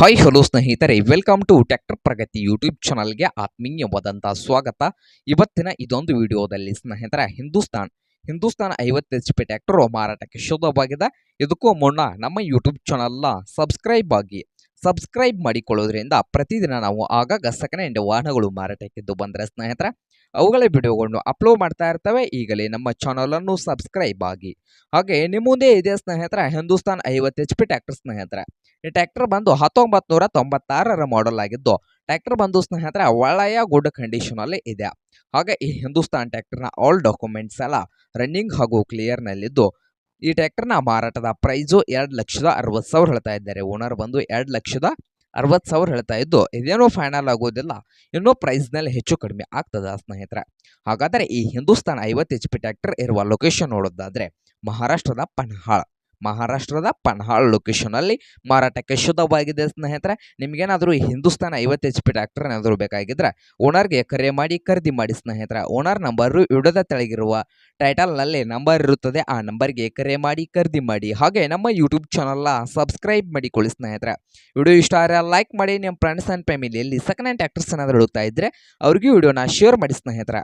Hi hello ಸ್ನೇಹಿತರೆ. Welcome to tractor Pragati YouTube ಚಾನಲ್ಗೆ ಆತ್ಮೀಯವಾದಂಥ ಸ್ವಾಗತ. ಇವತ್ತಿನ ಇದೊಂದು ವಿಡಿಯೋದಲ್ಲಿ ಸ್ನೇಹಿತರೆ, ಹಿಂದೂಸ್ತಾನ್. ಹಿಂದೂಸ್ತಾನ್ ಐವತ್ತು ಎಚ್ ಪಿ ಟ್ಯಾಕ್ಟರ್ ಮಾರಾಟಕ್ಕೆ ಶುದ್ಧವಾಗಿದೆ. ಇದಕ್ಕೂ ಮುನ್ನ ನಮ್ಮ ಯೂಟ್ಯೂಬ್ ಚಾನಲ್ನ ಸಬ್ಸ್ಕ್ರೈಬ್ ಆಗಿ ಸಬ್ಸ್ಕ್ರೈಬ್ ಮಾಡಿಕೊಳ್ಳೋದ್ರಿಂದ ಪ್ರತಿದಿನ ನಾವು ಆಗಾಗ ಸೆಕೆಂಡ್ ಹ್ಯಾಂಡ್ ವಾಹನಗಳು ಮಾರಾಟಕ್ಕಿದ್ದು ಬಂದರೆ ಸ್ನೇಹಿತರೆ, ಅವುಗಳ ವಿಡಿಯೋಗಳನ್ನು ಅಪ್ಲೋಡ್ ಮಾಡ್ತಾ ಇರ್ತವೆ. ಈಗಲೇ ನಮ್ಮ ಚಾನಲನ್ನು ಸಬ್ಸ್ಕ್ರೈಬ್ ಆಗಿ. ಹಾಗೆ ನಿಮ್ಮ ಮುಂದೆ ಇದೆ ಸ್ನೇಹಿತರೆ, ಹಿಂದೂಸ್ತಾನ್ ಐವತ್ತು ಎಚ್ ಪಿ ಟ್ಯಾಕ್ಟರ್ ಸ್ನೇಹಿತರೆ. ಈ ಟ್ರ್ಯಾಕ್ಟರ್ ಬಂದು ಹತ್ತೊಂಬತ್ತು ನೂರ ತೊಂಬತ್ತಾರರ ಮಾಡೆಲ್ ಆಗಿದ್ದು, ಟ್ರ್ಯಾಕ್ಟರ್ ಬಂದು ಸ್ನೇಹಿತರೆ ಒಳ್ಳೆಯ ಗುಡ್ ಕಂಡೀಷನಲ್ಲಿ ಇದೆ. ಹಾಗೆ ಈ ಹಿಂದೂಸ್ತಾನ್ ಟ್ರ್ಯಾಕ್ಟರ್ನ ಆಲ್ ಡಾಕ್ಯುಮೆಂಟ್ಸ್ ಎಲ್ಲ ರನ್ನಿಂಗ್ ಹಾಗೂ ಕ್ಲಿಯರ್ನಲ್ಲಿದ್ದು ಈ ಟ್ರ್ಯಾಕ್ಟರ್ನ ಮಾರಾಟದ ಪ್ರೈಸು ಎರಡು ಲಕ್ಷದ ಅರವತ್ತು ಸಾವಿರ ಹೇಳ್ತಾ ಇದ್ದಾರೆ. ಓನರ್ ಬಂದು ಎರಡು ಲಕ್ಷದ ಅರವತ್ತು ಸಾವಿರ ಹೇಳ್ತಾ ಇದ್ದು, ಇದೇನೂ ಫೈನಲ್ ಆಗೋದಿಲ್ಲ. ಇನ್ನೂ ಪ್ರೈಸ್ನಲ್ಲಿ ಹೆಚ್ಚು ಕಡಿಮೆ ಆಗ್ತದ ಸ್ನೇಹಿತರೆ. ಹಾಗಾದರೆ ಈ ಹಿಂದೂಸ್ತಾನ್ ಐವತ್ತು ಎಚ್ ಪಿ ಟ್ರ್ಯಾಕ್ಟರ್ ಇರುವ ಲೊಕೇಶನ್ ನೋಡೋದಾದ್ರೆ ಮಹಾರಾಷ್ಟ್ರದ ಪನ್ಹಾಳ್ ಮಹಾರಾಷ್ಟ್ರದ ಪನ್ಹಾಳ್ ಲೊಕೇಶನಲ್ಲಿ ಮಾರಾಟಕ್ಕೆ ಶುದ್ಧವಾಗಿದೆ ಸ್ನೇಹಿತರೆ. ನಿಮ್ಗೇನಾದರೂ ಹಿಂದೂಸ್ತಾನ ಐವತ್ತು ಎಚ್ ಪಿ ಟ್ರ್ಯಾಕ್ಟರ್ ಏನಾದರೂ ಬೇಕಾಗಿದ್ದರೆ ಓನರ್ಗೆ ಕರೆ ಮಾಡಿ ಖರೀದಿ ಮಾಡಿ ಸ್ನೇಹಿತರೆ. ಓನರ್ ನಂಬರು ವಿಡಿಯೋದ ತೆಳಗಿರುವ ಟೈಟಲ್ನಲ್ಲಿ ನಂಬರ್ ಇರುತ್ತದೆ. ಆ ನಂಬರ್ಗೆ ಕರೆ ಮಾಡಿ ಖರೀದಿ ಮಾಡಿ. ಹಾಗೆ ನಮ್ಮ ಯೂಟ್ಯೂಬ್ ಚಾನಲ್ನ ಸಬ್ಸ್ಕ್ರೈಬ್ ಮಾಡಿಕೊಳ್ಳಿ ಸ್ನೇಹಿತರೆ. ವಿಡಿಯೋ ಇಷ್ಟ ಆದರೆ ಲೈಕ್ ಮಾಡಿ. ನಿಮ್ಮ ಫ್ರೆಂಡ್ಸ್ ಆ್ಯಂಡ್ ಫ್ಯಾಮಿಲಿಯಲ್ಲಿ ಸೆಕೆಂಡ್ ಹ್ಯಾಂಡ್ ಟ್ಯಾಕ್ಟರ್ಸ್ ಏನಾದರೂ ಹುಡುಕ್ತಾ ಇದ್ದರೆ ಅವ್ರಿಗೂ ವಿಡಿಯೋನ ಶೇರ್ ಮಾಡಿ ಸ್ನೇಹಿತರೆ.